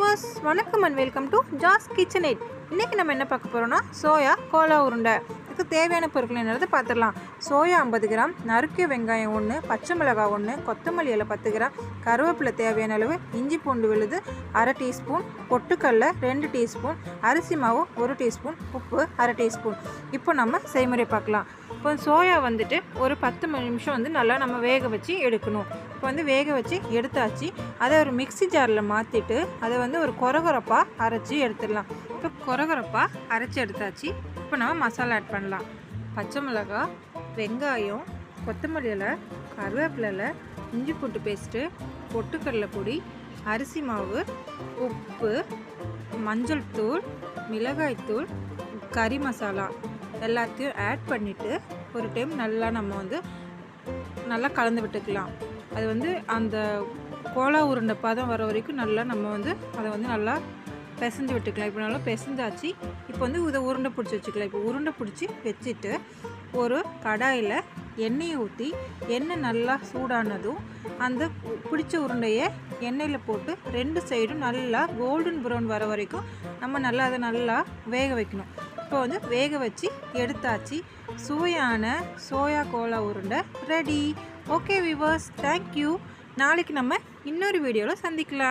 Viewers வணக்கம் and welcome to Jas kitchen eight இன்றைக்கி நம்ம என்ன பார்க்க போகிறோம்னா சோயா கோலா உருண்டை. இதுக்கு தேவையான பொருட்கள் என்னது பார்த்துடலாம். சோயா ஐம்பது கிராம் நறுக்கிய வெங்காயம் ஒன்று பச்சை மிளகாய் ஒன்று கொத்தமல்லி இலை பத்து கிராம் கருவேப்பிலை தேவையான அளவு இஞ்சி பூண்டு விழுது அரை டீஸ்பூன் பொட்டுக்கல்ல ரெண்டு டீஸ்பூன் அரிசி மாவு ஒரு டீஸ்பூன் உப்பு அரை டீஸ்பூன். இப்போ நம்ம செய்முறை பார்க்கலாம். இப்போ சோயா வந்துட்டு ஒரு பத்து நிமிஷம் வந்து நல்லா நம்ம வேக வச்சு எடுக்கணும். இப்போ வந்து வேக வச்சு எடுத்தாச்சு. அதை ஒரு மிக்ஸி ஜாரில் மாற்றிட்டு அதை வந்து ஒரு கொரகொரப்பாக அரைச்சி எடுத்துடலாம். இப்போ கொரகொரப்பாக அரைச்சி எடுத்தாச்சு. இப்போ நம்ம மசாலா ஆட் பண்ணலாம். பச்சை மிளகாய் வெங்காயம் கொத்தமல்லி இலை கருவேப்பிலை இலை இஞ்சி பூட்டு பேஸ்ட்டு பொட்டுக்கடலை பொடி அரிசி மாவு உப்பு மஞ்சள் தூள் மிளகாய்த்தூள் கறி மசாலா. எல்லாத்தையும் ஆட் பண்ணிவிட்டு ஒரு டைம் நல்லா நம்ம வந்து நல்லா கலந்து விட்டுக்கலாம். அது வந்து அந்த கோலா உருண்டை பதம் வர வரைக்கும் நல்லா நம்ம வந்து அதை வந்து நல்லா பிசைஞ்சு விட்டுக்கலாம். இப்போ நல்லா பிசைஞ்சாச்சு. இப்போ வந்து இதை உருண்டை பிடிச்சி வச்சுக்கலாம். இப்போ உருண்டை பிடிச்சி வச்சுட்டு ஒரு கடாயில் எண்ணெயை ஊற்றி எண்ணெய் நல்லா சூடானதும் அந்த பிடிச்ச உருண்டையை எண்ணெயில் போட்டு ரெண்டு சைடும் நல்லா கோல்டன் ப்ரௌன் வர வரைக்கும் நம்ம நல்லா அதை நல்லா வேக வைக்கணும். இப்போ வந்து வேக வச்சு எடுத்தாச்சு. சுவையான சோயா கோலா உருண்டை ready okay viewers thank you நாளைக்கு நம்ம இன்னொரு வீடியோவில் சந்திக்கலாம்.